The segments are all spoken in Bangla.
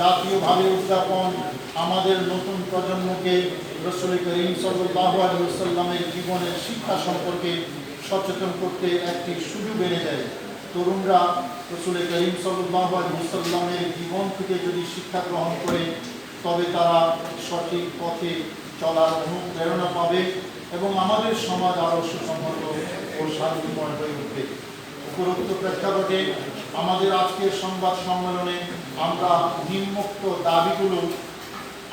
জাতীয়ভাবে উদযাপন আমাদের নতুন প্রজন্মকে রসুল জীবনের শিক্ষা সম্পর্কে সচেতন করতে একটি সুযোগ এনে দেয়। তরুণরা রসুল করিম সাল্লাহ আলিয়াল্লামের জীবন থেকে যদি শিক্ষা গ্রহণ করে, তবে তারা সঠিক পথে চলার অনুপ্রেরণা পাবে এবং আমাদের সমাজ আরও সুসংহত ও শান্তিময় হয়ে উঠবে। উপরোক্ত প্রেক্ষাপটে আমাদের আজকের সংবাদ সম্মেলনে আমরা নিম্মুক্ত দাবিগুলো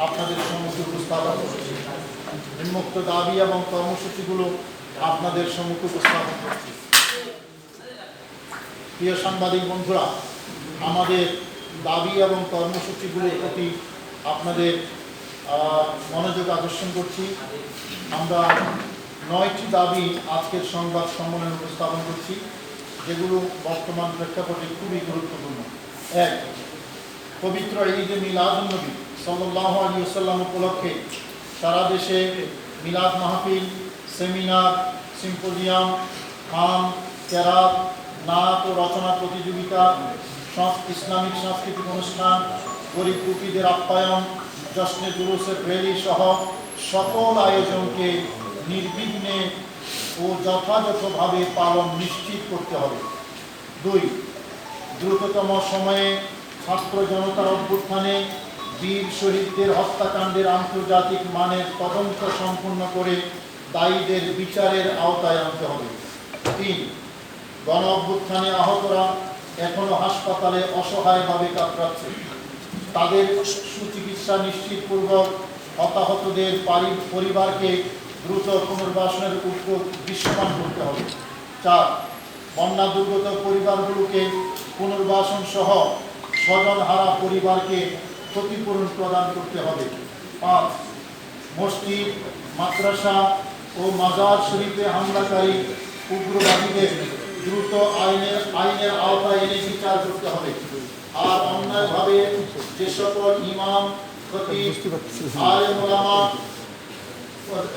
আপনাদের সম্মুখে উপস্থাপন করছি। নিম্মুক্ত দাবি এবং কর্মসূচিগুলো আপনাদের সম্মুখে উপস্থাপন করছি। প্রিয় সাংবাদিক বন্ধুরা, আমাদের দাবি এবং কর্মসূচিগুলোর প্রতি আপনাদের মনোযোগ আকর্ষণ করছি। আমরা নয়টি দাবি আজকের সংবাদ সম্মেলনে উপস্থাপন করছি। যেগুলো বর্তমান প্রেক্ষাপটে খুবই গুরুত্বপূর্ণ। এক, পবিত্র ঈদে মিলাদুন্নবী সাল্লাহ আলী সাল্লাম উপলক্ষে সারা দেশে মিলাদ মাহফিল, সেমিনার, সিম্পোজিয়াম, খান কেরাত নাচ ও রচনা প্রতিযোগিতা ইসলামিক সাংস্কৃতিক অনুষ্ঠান, গরিব কুপিদের আপ্যায়ন, জশ্নে জুলুসের র্যালি সহ সকল আয়োজনকে নির্বিঘ্নে ও যথাযথভাবে পালন নিশ্চিত করতে হবে। দুই, দ্রুততম সময়ে ছাত্র জনতার অভ্যুত্থানে বীর শহীদদের হত্যাকাণ্ডের আন্তর্জাতিক মানের তদন্ত সম্পূর্ণ করে দায়ীদের বিচারের আওতায় আনতে হবে। তিন, গণ অভ্যুত্থানে আহতরা এখনও হাসপাতালে অসহায়ভাবে কাতরাচ্ছে। তাদের সুচিকিৎসা নিশ্চিতপূর্বক হতাহতদের পারি- পরিবারকে দ্রুত পুনর্বাসনের উদ্যোগ দৃশ্যমান করতে হবে। চার, বন্যা দুর্গত পরিবারগুলোকে পুনর্বাসন সহ স্বজনহারা পরিবারকে ক্ষতিপূরণ প্রদান করতে হবে। পাঁচ, মসজিদ, মাদ্রাসা ও মাজার শরীফে হামলাকারী উগ্রবাদীদের দ্রুত আইনের আইনের আওতায় এনে বিচার করতে হবে। আর অন্যায়ভাবে যে সকল ইমাম, খতিব, আলেম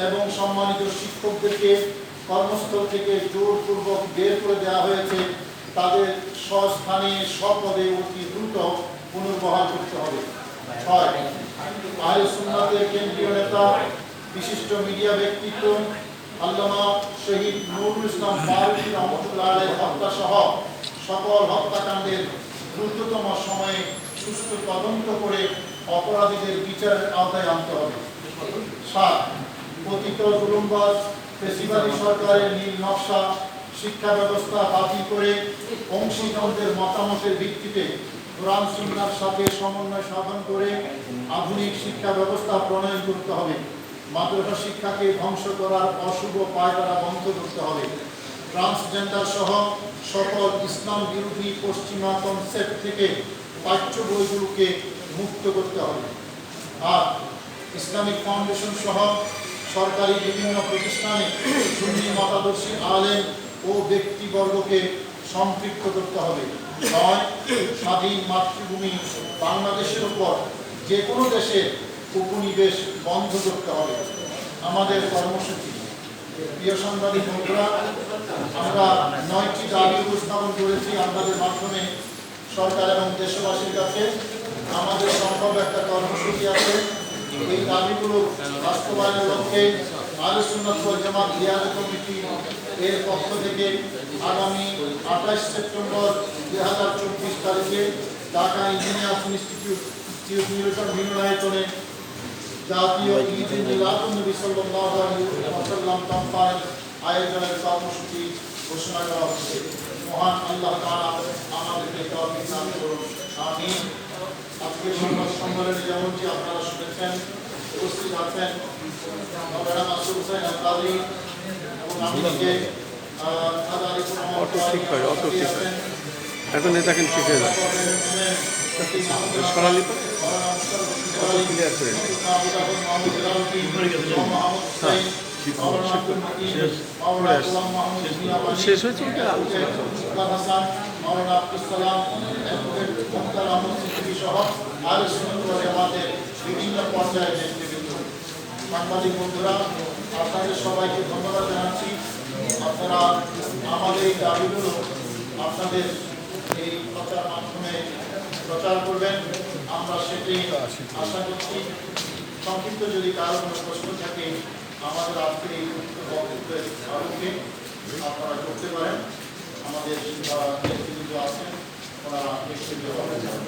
এবং সম্মানিত শিক্ষকদেরকে কর্মস্থল থেকে জোরপূর্বক বের করে দেওয়া হয়েছে। তাদের স্বস্থানে স্বপদে অতি দ্রুত পুনর্বহাল করতে হবে। কেন্দ্রীয় নেতা, বিশিষ্ট মিডিয়া ব্যক্তিত্ব, আল্লামা শহীদ নুরুল ইসলাম ফারুকী রহমতুল্লাহ হত্যা সহ সকল হত্যাকাণ্ডের দ্রুততম সময়ে সুষ্ঠু তদন্ত করে অপরাধীদের বিচারের আওতায় আনতে হবে। সাত শিক্ষাকে ধ্বংস করার অশুভ পায়তারা বন্ধ করতে হবে। ট্রান্সজেন্ডার সহ সকল ইসলাম বিরোধী পশ্চিমা কনসেপ্ট থেকে পাঠ্য বইগুলোকে মুক্ত করতে হবে। আর ইসলামিক ফাউন্ডেশন সহ সরকারি বিভিন্ন প্রতিষ্ঠানে সুন্নি মতাদর্শী আলেম ও ব্যক্তিবর্গকে সম্পৃক্ত করতে হবে। নয়, স্বাধীন মাতৃভূমি বাংলাদেশের উপর যে কোনো দেশের উপনিবেশ বন্ধ করতে হবে। আমাদের কর্মসূচি। প্রিয় সাংবাদিক বন্ধুরা, আমরা নয়টি দাবি উপস্থাপন করেছি আপনাদের মাধ্যমে সরকার এবং দেশবাসীর কাছে। আমাদের সম্ভব একটা কর্মসূচি আছে। এই দাবিগুলো বাস্তবায়নের লক্ষ্যে আলোচনাত জামাত লিয়াজত কমিটি এর পক্ষ থেকে আগামী আঠাশ সেপ্টেম্বর দুই হাজার চব্বিশ তারিখে ঢাকা ইঞ্জিনিয়ার্স ইনস্টিটিউট মিলনায়তনে জাতীয় মহান আল্লাহ শুনেছেন উপস্থিত আছেন মৌলানা মাসুদ হোসেন আল-কাদরি এবং আমি নিজে অটো ঠিক করে, অটো ঠিক। আছেন। এখন এটা কিন্তু ঠিক হয়ে যাবে সরালি তো। ক্লিয়ার করে শেষ হয়েছে আলোচনা বিভিন্ন পর্যায়ে নেতৃবৃন্দ। সাংবাদিক বন্ধুরা, আপনাদের সবাইকে ধন্যবাদ জানাচ্ছি। আপনারা আমাদের এই দাবিগুলো আপনাদের এই প্রচার মাধ্যমে প্রচার করবেন। আমরা সে ক্ষেত্রে আশা করছি। সংক্ষিপ্ত যদি কারও কোনো প্রশ্ন থাকে, আমাদের আজকের এই বক্তব্যের আলোকে আপনারা করতে পারেন। আমাদের যারা নেতৃবৃন্দ আছেন, ওনারা দেবেন।